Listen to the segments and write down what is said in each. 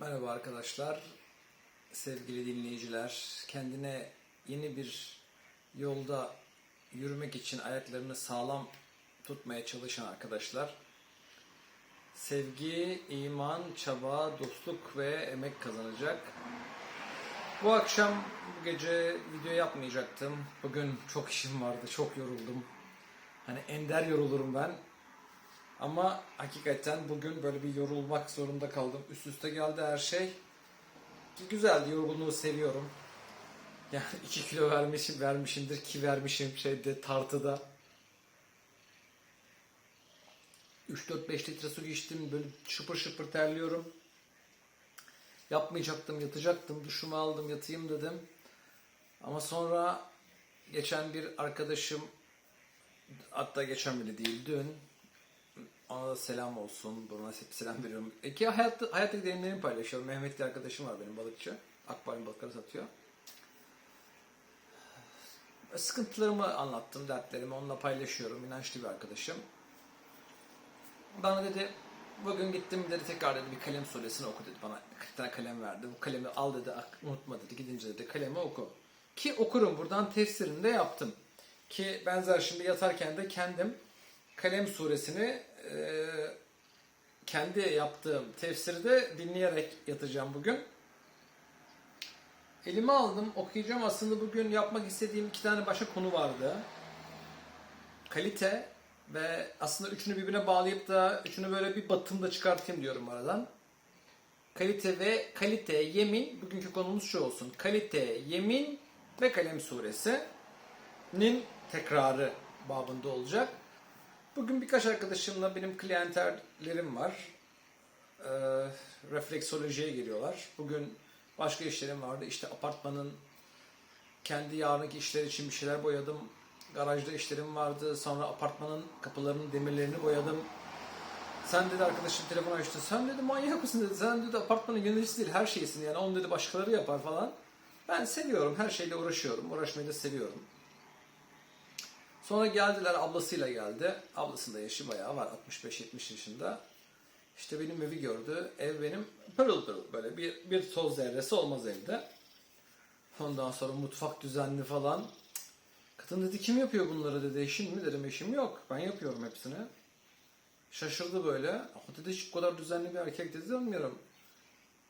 Merhaba arkadaşlar, sevgili dinleyiciler. Kendine yeni bir yolda yürümek için ayaklarını sağlam tutmaya çalışan arkadaşlar. Sevgi, iman, çaba, dostluk ve emek kazanacak. Bu akşam, bu gece video yapmayacaktım. Bugün çok işim vardı, çok yoruldum. Hani ender yorulurum ben. Ama hakikaten bugün böyle bir yorulmak zorunda kaldım. Üst üste geldi her şey. Ki güzeldi, yorgunluğu seviyorum. Yani 2 kilo vermişim, vermişimdir ki vermişim şeyde tartıda. 3-4-5 litre su içtim, böyle şıpır şıpır terliyorum. Yapmayacaktım, yatacaktım, duşumu aldım, yatayım dedim. Ama sonra geçen bir arkadaşım, hatta geçen bile değil, dün ona da selam olsun. Buna hep selam veriyorum. İki hayatta, hayattaki deneyimlerimi paylaşıyorum. Mehmet diye arkadaşım var benim balıkçı. Akvaryum balıkları satıyor. Sıkıntılarımı anlattım, dertlerimi onunla paylaşıyorum. İnançlı bir arkadaşım. Bana dedi, bugün gittim dedi tekrar dedi bir kalem suresini oku dedi. Bana 40 tane kalem verdi. Bu kalemi al dedi, unutma dedi. Gidince dedi kalemi oku. Ki okurum buradan tefsirini de yaptım. Ki benzer şimdi yatarken de kendim Kalem suresini e, kendi yaptığım tefsiri de dinleyerek yatacağım bugün. Elime aldım, okuyacağım. Aslında bugün yapmak istediğim iki tane başka konu vardı. Kalite ve aslında üçünü birbirine bağlayıp da üçünü böyle bir batımda çıkartayım diyorum aradan. Kalite ve kalite, yemin, bugünkü konumuz şu olsun. Kalite, yemin ve kalem suresinin tekrarı babında olacak. Bugün birkaç arkadaşımla benim klientellerim var. Ee, refleksolojiye geliyorlar. Bugün başka işlerim vardı. İşte apartmanın kendi yarınki işler için bir şeyler boyadım. Garajda işlerim vardı. Sonra apartmanın kapılarının demirlerini boyadım. Sen dedi arkadaşım telefon açtı. Sen dedi manyak mısın dedi. Sen dedi apartmanın yöneticisi değil her şeysin yani. Onu dedi başkaları yapar falan. Ben seviyorum. Her şeyle uğraşıyorum. Uğraşmayı da seviyorum. Sonra geldiler ablasıyla geldi. Ablasının da yaşı bayağı var 65-70 yaşında. İşte benim evi gördü. Ev benim pırıl pırıl böyle bir, bir toz zerresi olmaz evde. Ondan sonra mutfak düzenli falan. Kadın dedi kim yapıyor bunları dedi eşin mi dedim eşim yok ben yapıyorum hepsini. Şaşırdı böyle. Ama dedi hiç bu kadar düzenli bir erkek dedi bilmiyorum.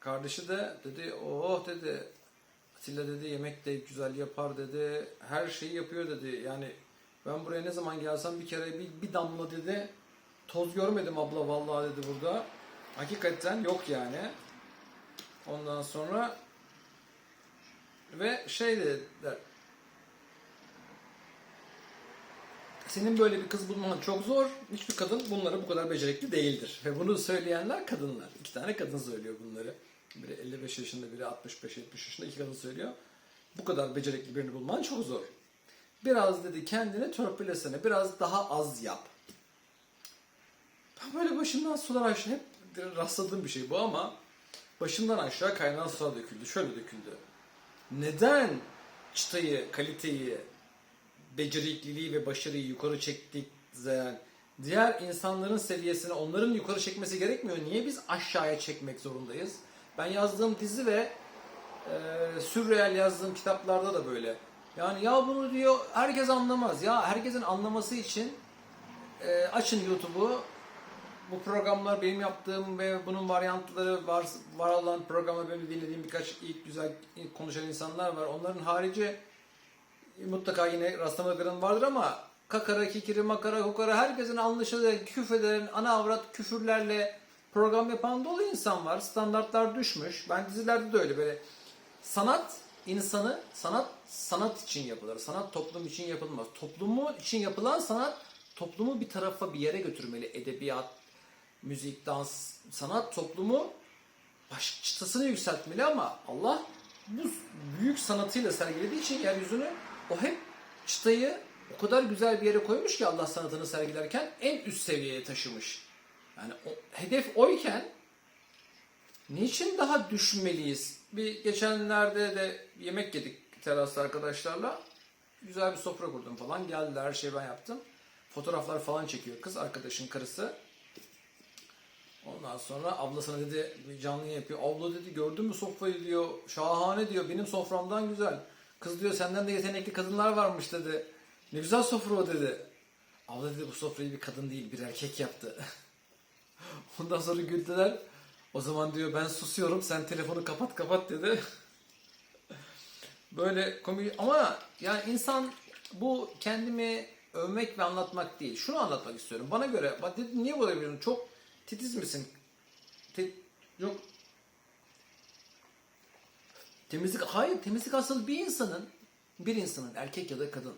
Kardeşi de dedi oh dedi Atilla dedi yemek de güzel yapar dedi. Her şeyi yapıyor dedi. Yani ben buraya ne zaman gelsem bir kere bir, bir damla dedi toz görmedim abla vallahi dedi burada. Hakikaten yok yani. Ondan sonra ve şey dediler senin böyle bir kız bulman çok zor. Hiçbir kadın bunlara bu kadar becerikli değildir. Ve bunu söyleyenler kadınlar. İki tane kadın söylüyor bunları. Biri 55 yaşında, biri 65-70 yaşında iki kadın söylüyor. Bu kadar becerikli birini bulman çok zor. Biraz dedi kendini törpülesene. Biraz daha az yap. Ben böyle başımdan sular aşağı hep rastladığım bir şey bu ama başımdan aşağı kaynayan sular döküldü. Şöyle döküldü. Neden çıtayı, kaliteyi, becerikliliği ve başarıyı yukarı çektik yani diğer insanların seviyesine onların yukarı çekmesi gerekmiyor. Niye biz aşağıya çekmek zorundayız? Ben yazdığım dizi ve e, sürreel yazdığım kitaplarda da böyle. Yani ya bunu diyor herkes anlamaz. Ya herkesin anlaması için e, açın YouTube'u. Bu programlar benim yaptığım ve bunun varyantları var, var olan programı benim dinlediğim birkaç ilk güzel konuşan insanlar var. Onların harici mutlaka yine rastlamadıkların vardır ama kakara, kikiri, makara, kukara herkesin anlaşıldığı küfreden, ana avrat küfürlerle program yapan dolu insan var. Standartlar düşmüş. Ben dizilerde de öyle böyle sanat insanı sanat sanat için yapılır. Sanat toplum için yapılmaz. Toplumu için yapılan sanat toplumu bir tarafa bir yere götürmeli. Edebiyat, müzik, dans, sanat toplumu baş çıtasını yükseltmeli ama Allah bu büyük sanatıyla sergilediği için yeryüzünü o hep çıtayı o kadar güzel bir yere koymuş ki Allah sanatını sergilerken en üst seviyeye taşımış. Yani o, hedef oyken niçin daha düşmeliyiz? Bir geçenlerde de yemek yedik terasta arkadaşlarla. Güzel bir sofra kurdum falan. Geldiler her şeyi ben yaptım. Fotoğraflar falan çekiyor kız arkadaşın karısı. Ondan sonra ablasına dedi canlı yapıyor. Abla dedi gördün mü sofrayı diyor. Şahane diyor. Benim soframdan güzel. Kız diyor senden de yetenekli kadınlar varmış dedi. Ne güzel sofra o dedi. Abla dedi bu sofrayı bir kadın değil bir erkek yaptı. Ondan sonra güldüler. O zaman diyor ben susuyorum sen telefonu kapat kapat dedi. Böyle komik ama yani insan bu kendimi övmek ve anlatmak değil. Şunu anlatmak istiyorum. Bana göre bak dedi, niye böyle bir çok titiz misin? Te- yok Temizlik hayır temizlik asıl bir insanın bir insanın erkek ya da kadın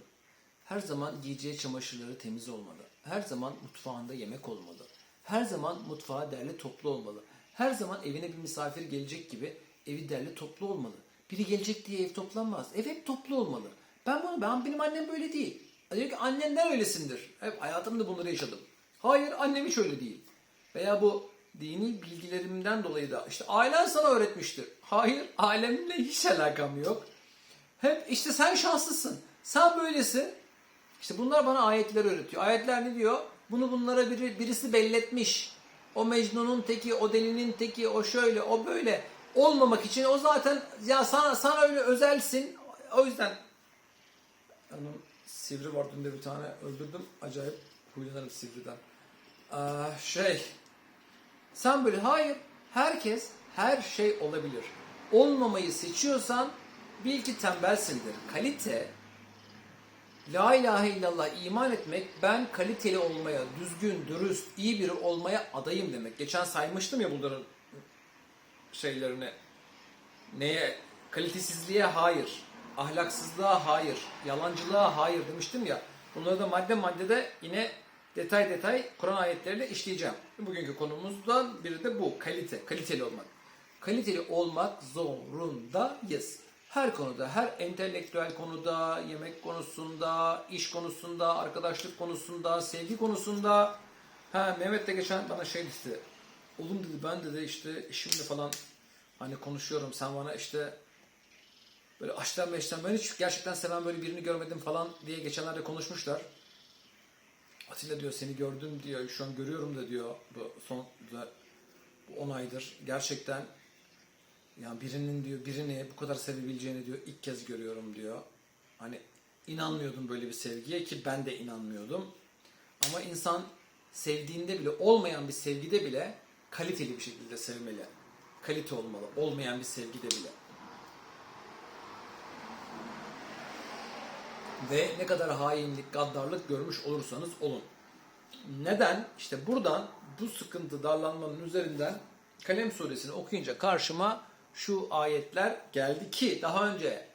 her zaman giyeceği çamaşırları temiz olmalı. Her zaman mutfağında yemek olmalı. Her zaman mutfağı derli toplu olmalı. Her zaman evine bir misafir gelecek gibi evi derli toplu olmalı. Biri gelecek diye ev toplanmaz. Ev hep toplu olmalı. Ben bunu ben benim annem böyle değil. Diyor ki annenden öylesindir. Hep hayatımda bunları yaşadım. Hayır annem hiç öyle değil. Veya bu dini bilgilerimden dolayı da işte ailen sana öğretmiştir. Hayır ailemle hiç alakam yok. Hep işte sen şanslısın. Sen böylesin. İşte bunlar bana ayetler öğretiyor. Ayetler ne diyor? Bunu bunlara biri, birisi belletmiş. O Mecnun'un teki, o delinin teki, o şöyle, o böyle olmamak için o zaten ya sana sana öyle özelsin. O yüzden yani sivri var dün de bir tane öldürdüm. Acayip huylanırım sivriden. Aa, şey sen böyle hayır herkes her şey olabilir. Olmamayı seçiyorsan bil ki tembelsindir. Kalite La ilahe illallah iman etmek ben kaliteli olmaya, düzgün, dürüst, iyi biri olmaya adayım demek. Geçen saymıştım ya bunların şeylerini. Neye? Kalitesizliğe hayır, ahlaksızlığa hayır, yalancılığa hayır demiştim ya. Bunları da madde maddede yine detay detay Kur'an ayetleriyle işleyeceğim. Bugünkü konumuzdan biri de bu. Kalite, kaliteli olmak. Kaliteli olmak zorundayız. Her konuda, her entelektüel konuda, yemek konusunda, iş konusunda, arkadaşlık konusunda, sevgi konusunda. Ha Mehmet de geçen bana şey dedi. Oğlum dedi ben dedi işte eşimle falan hani konuşuyorum. Sen bana işte böyle açtan beşten ben hiç gerçekten seven böyle birini görmedim falan diye geçenlerde konuşmuşlar. Atilla diyor seni gördüm diyor. Şu an görüyorum da diyor bu son bu 10 aydır. Gerçekten yani birinin diyor birini bu kadar sevebileceğini diyor ilk kez görüyorum diyor. Hani inanmıyordum böyle bir sevgiye ki ben de inanmıyordum. Ama insan sevdiğinde bile olmayan bir sevgide bile kaliteli bir şekilde sevmeli. Kalite olmalı. Olmayan bir sevgide bile. Ve ne kadar hainlik, gaddarlık görmüş olursanız olun. Neden? İşte buradan bu sıkıntı, darlanmanın üzerinden Kalem suresini okuyunca karşıma şu ayetler geldi ki daha önce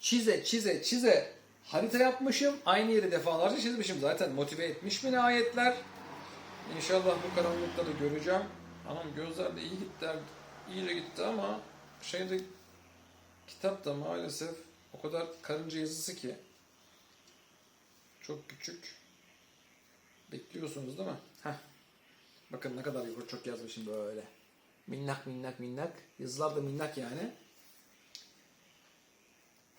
çize çize çize harita yapmışım. Aynı yeri defalarca çizmişim. Zaten motive etmiş beni ayetler. İnşallah bu karanlıkta da göreceğim. Anam gözler de iyi gitti. iyice gitti ama şeyde kitap da maalesef o kadar karınca yazısı ki çok küçük. Bekliyorsunuz değil mi? Heh. Bakın ne kadar yukarı çok yazmışım böyle. Minnak minnak minnak. Yazılar da minnak yani.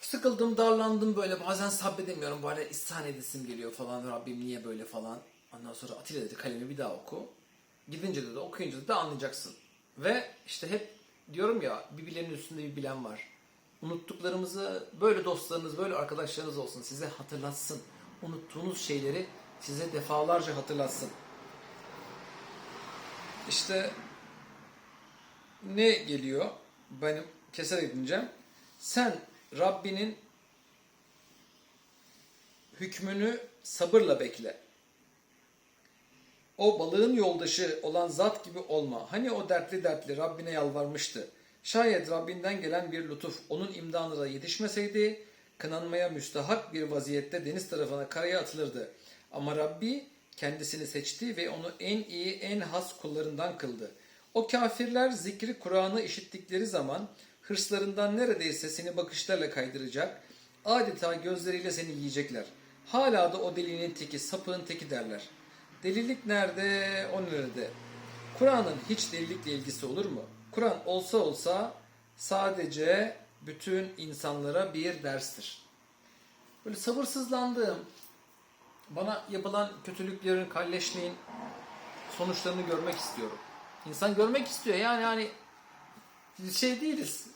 Sıkıldım, darlandım böyle. Bazen sabredemiyorum. Böyle isyan edesim geliyor falan. Rabbim niye böyle falan. Ondan sonra Atilla dedi kalemi bir daha oku. Gidince de, de okuyunca da anlayacaksın. Ve işte hep diyorum ya bir bilenin üstünde bir bilen var. Unuttuklarımızı böyle dostlarınız, böyle arkadaşlarınız olsun. Size hatırlatsın. Unuttuğunuz şeyleri size defalarca hatırlatsın. İşte ne geliyor? Benim keserek dinleyeceğim. Sen Rabbinin hükmünü sabırla bekle. O balığın yoldaşı olan zat gibi olma. Hani o dertli dertli Rabbine yalvarmıştı. Şayet Rabbinden gelen bir lütuf onun imdanına yetişmeseydi, kınanmaya müstahak bir vaziyette deniz tarafına karaya atılırdı. Ama Rabbi kendisini seçti ve onu en iyi, en has kullarından kıldı. O kafirler zikri Kur'an'ı işittikleri zaman hırslarından neredeyse seni bakışlarla kaydıracak, adeta gözleriyle seni yiyecekler. Hala da o delinin teki, sapığın teki derler. Delilik nerede, o nerede? Kur'an'ın hiç delilikle ilgisi olur mu? Kur'an olsa olsa sadece bütün insanlara bir derstir. Böyle sabırsızlandığım, bana yapılan kötülüklerin, kalleşliğin sonuçlarını görmek istiyorum. İnsan görmek istiyor. Yani hani şey değiliz.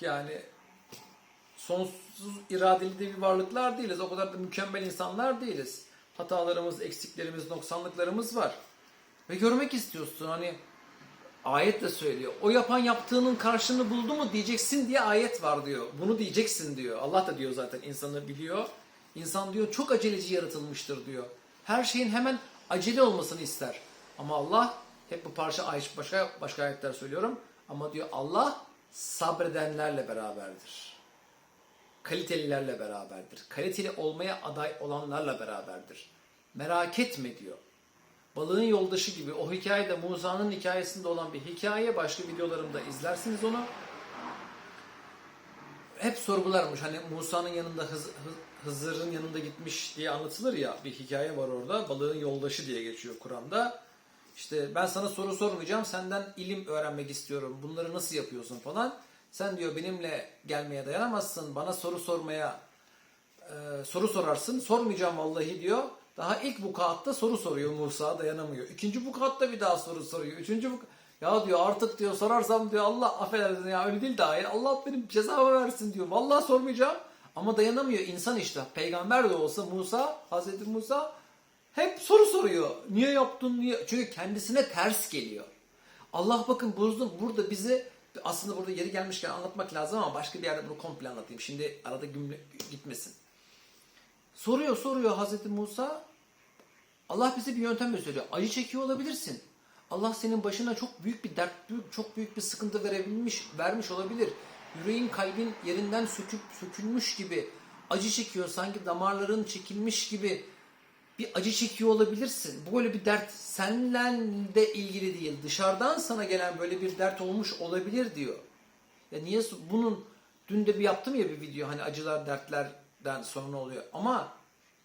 Yani sonsuz iradeli de bir varlıklar değiliz. O kadar da mükemmel insanlar değiliz. Hatalarımız, eksiklerimiz, noksanlıklarımız var. Ve görmek istiyorsun hani ayet de söylüyor. O yapan yaptığının karşılığını buldu mu diyeceksin diye ayet var diyor. Bunu diyeceksin diyor. Allah da diyor zaten insanı biliyor. İnsan diyor çok aceleci yaratılmıştır diyor. Her şeyin hemen acele olmasını ister. Ama Allah hep bu parça başka başka ayetler söylüyorum. Ama diyor Allah sabredenlerle beraberdir. Kalitelilerle beraberdir. Kaliteli olmaya aday olanlarla beraberdir. Merak etme diyor. Balığın yoldaşı gibi o hikayede Musa'nın hikayesinde olan bir hikaye. Başka videolarımda izlersiniz onu. Hep sorgularmış. Hani Musa'nın yanında Hız- Hızır'ın yanında gitmiş diye anlatılır ya. Bir hikaye var orada. Balığın yoldaşı diye geçiyor Kur'an'da. İşte ben sana soru sormayacağım. Senden ilim öğrenmek istiyorum. Bunları nasıl yapıyorsun falan. Sen diyor benimle gelmeye dayanamazsın. Bana soru sormaya e, soru sorarsın. Sormayacağım vallahi diyor. Daha ilk vukuatta soru soruyor Musa dayanamıyor. İkinci vukuatta bir daha soru soruyor. Üçüncü vuk ya diyor artık diyor sorarsam diyor Allah affedersin ya öyle değil daha ya. Allah benim cezamı versin diyor. Vallahi sormayacağım. Ama dayanamıyor insan işte. Peygamber de olsa Musa, Hazreti Musa hep soru soruyor. Niye yaptın niye? Çünkü kendisine ters geliyor. Allah bakın buzdun burada bizi aslında burada yeri gelmişken anlatmak lazım ama başka bir yerde bunu komple anlatayım. Şimdi arada gümle, gitmesin. Soruyor soruyor Hazreti Musa. Allah bize bir yöntem gösteriyor. Acı çekiyor olabilirsin. Allah senin başına çok büyük bir dert, çok büyük bir sıkıntı verebilmiş, vermiş olabilir. Yüreğin, kalbin yerinden söküp sökülmüş gibi acı çekiyor. Sanki damarların çekilmiş gibi bir acı çekiyor olabilirsin. Böyle bir dert seninle de ilgili değil. Dışarıdan sana gelen böyle bir dert olmuş olabilir diyor. Ya niye bunun dün de bir yaptım ya bir video hani acılar dertlerden sonra oluyor. Ama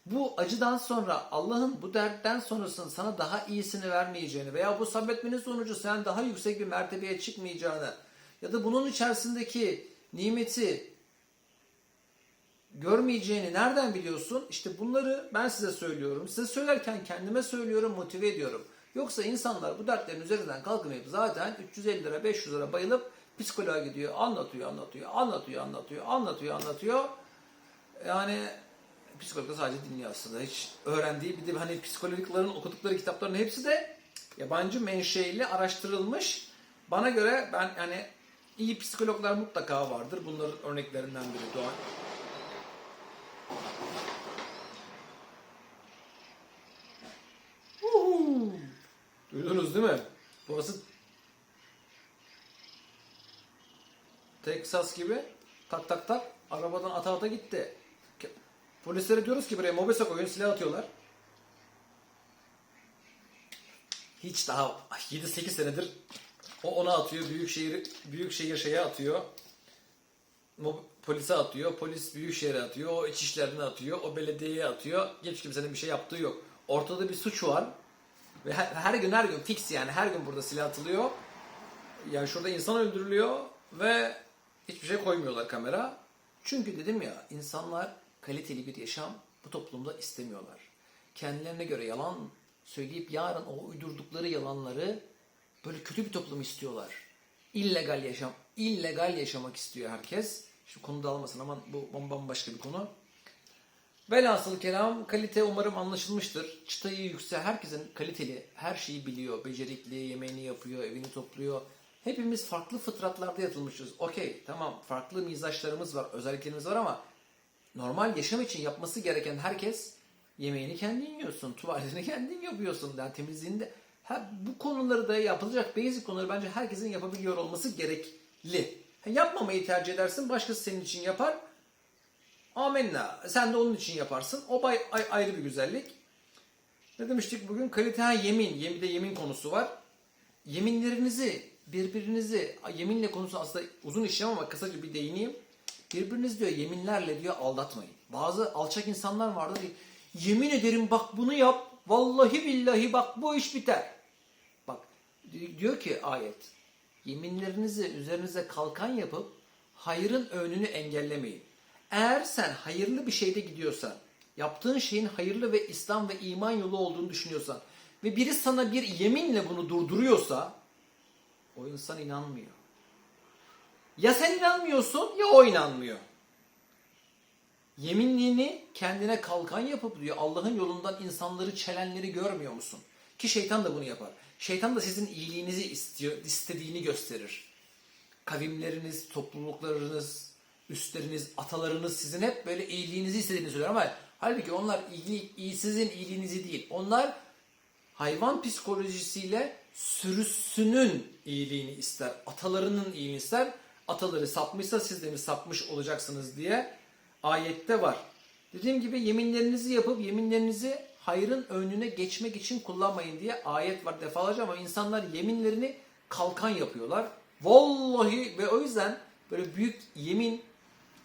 bu acıdan sonra Allah'ın bu dertten sonrasını sana daha iyisini vermeyeceğini veya bu sabretmenin sonucu sen daha yüksek bir mertebeye çıkmayacağını ya da bunun içerisindeki nimeti görmeyeceğini nereden biliyorsun? İşte bunları ben size söylüyorum. Size söylerken kendime söylüyorum, motive ediyorum. Yoksa insanlar bu dertlerin üzerinden kalkamayıp zaten 350 lira, 500 lira bayılıp psikoloğa gidiyor, anlatıyor, anlatıyor, anlatıyor, anlatıyor, anlatıyor, anlatıyor. Yani psikolog da sadece dinliyor aslında. Hiç öğrendiği bir de hani psikologların okudukları kitapların hepsi de yabancı menşeili araştırılmış. Bana göre ben yani iyi psikologlar mutlaka vardır. Bunların örneklerinden biri Doğan. Duydunuz değil mi? Burası Texas gibi tak tak tak arabadan ata ata gitti. Polislere diyoruz ki buraya mobese koyun silah atıyorlar. Hiç daha 7-8 senedir o ona atıyor. Büyük şehir büyük şehir şeye atıyor. Polise atıyor. Polis büyük şehre atıyor. O içişlerine atıyor. O belediyeye atıyor. Hiç kimsenin bir şey yaptığı yok. Ortada bir suç var. Ve her, her gün her gün fix yani her gün burada silah atılıyor. Yani şurada insan öldürülüyor ve hiçbir şey koymuyorlar kamera. Çünkü dedim ya insanlar kaliteli bir yaşam bu toplumda istemiyorlar. Kendilerine göre yalan söyleyip yarın o uydurdukları yalanları böyle kötü bir toplum istiyorlar. İllegal yaşam, illegal yaşamak istiyor herkes. Şimdi konu dağılmasın ama bu bambaşka bir konu. Velhasıl kelam kalite umarım anlaşılmıştır. Çıtayı yüksel herkesin kaliteli her şeyi biliyor. Becerikli, yemeğini yapıyor, evini topluyor. Hepimiz farklı fıtratlarda yatılmışız. Okey tamam farklı mizaçlarımız var, özelliklerimiz var ama normal yaşam için yapması gereken herkes yemeğini kendin yiyorsun, tuvaletini kendin yapıyorsun. Yani temizliğinde ha, bu konuları da yapılacak basic konuları bence herkesin yapabiliyor olması gerekli. Yapmamayı tercih edersin, başkası senin için yapar. Amenna. Sen de onun için yaparsın. O bay, ay- ayrı bir güzellik. Ne demiştik bugün? Kalite ha, yemin. Yem- Bir de yemin konusu var. Yeminlerinizi, birbirinizi, yeminle konusu aslında uzun işlem ama kısaca bir değineyim. Birbiriniz diyor yeminlerle diyor aldatmayın. Bazı alçak insanlar vardır. Yemin ederim bak bunu yap. Vallahi billahi bak bu iş biter. Bak di- diyor ki ayet. Yeminlerinizi üzerinize kalkan yapıp hayırın önünü engellemeyin. Eğer sen hayırlı bir şeyde gidiyorsan, yaptığın şeyin hayırlı ve İslam ve iman yolu olduğunu düşünüyorsan ve biri sana bir yeminle bunu durduruyorsa O insan inanmıyor. Ya sen inanmıyorsun ya o inanmıyor. Yeminliğini kendine kalkan yapıp diyor Allah'ın yolundan insanları çelenleri görmüyor musun? Ki şeytan da bunu yapar. Şeytan da sizin iyiliğinizi istiyor, istediğini gösterir. Kavimleriniz, topluluklarınız, üstleriniz, atalarınız sizin hep böyle iyiliğinizi istediğini söyler ama halbuki onlar iyi, iyi sizin iyiliğinizi değil. Onlar hayvan psikolojisiyle sürüsünün iyiliğini ister. Atalarının iyiliğini ister. Ataları sapmışsa siz de mi sapmış olacaksınız diye ayette var. Dediğim gibi yeminlerinizi yapıp yeminlerinizi hayrın önüne geçmek için kullanmayın diye ayet var defalarca ama insanlar yeminlerini kalkan yapıyorlar. Vallahi ve o yüzden böyle büyük yemin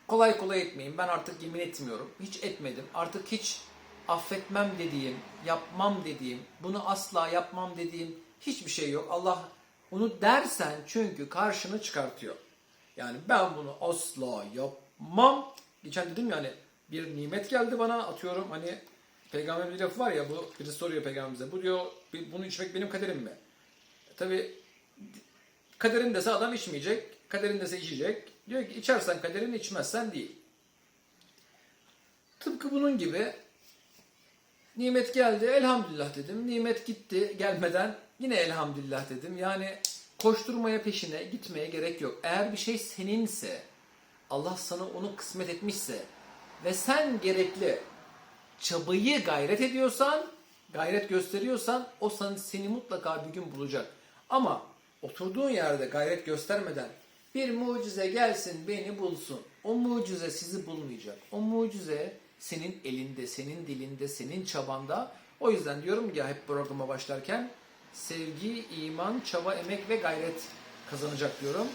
kolay kolay etmeyin. Ben artık yemin etmiyorum. Hiç etmedim. Artık hiç affetmem dediğim, yapmam dediğim, bunu asla yapmam dediğim hiçbir şey yok. Allah onu dersen çünkü karşını çıkartıyor. Yani ben bunu asla yapmam. Geçen dedim yani bir nimet geldi bana atıyorum hani peygamber bir lafı var ya bu birisi soruyor peygamberimize bu diyor bunu içmek benim kaderim mi? Tabi kaderin dese adam içmeyecek, kaderin dese içecek. Diyor ki içersen kaderin içmezsen değil. Tıpkı bunun gibi nimet geldi elhamdülillah dedim. Nimet gitti gelmeden yine elhamdülillah dedim. Yani koşturmaya peşine gitmeye gerek yok. Eğer bir şey seninse Allah sana onu kısmet etmişse ve sen gerekli çabayı gayret ediyorsan, gayret gösteriyorsan o sen, seni mutlaka bir gün bulacak. Ama oturduğun yerde gayret göstermeden bir mucize gelsin beni bulsun. O mucize sizi bulmayacak. O mucize senin elinde, senin dilinde, senin çabanda. O yüzden diyorum ya hep programa başlarken sevgi, iman, çaba, emek ve gayret kazanacak diyorum.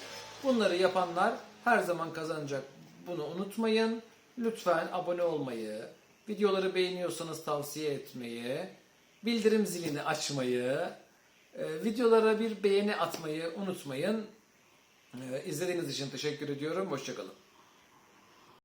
Bunları yapanlar her zaman kazanacak. Bunu unutmayın. Lütfen abone olmayı, videoları beğeniyorsanız tavsiye etmeyi, bildirim zilini açmayı, e, videolara bir beğeni atmayı unutmayın. E, İzlediğiniz için teşekkür ediyorum. Hoşçakalın.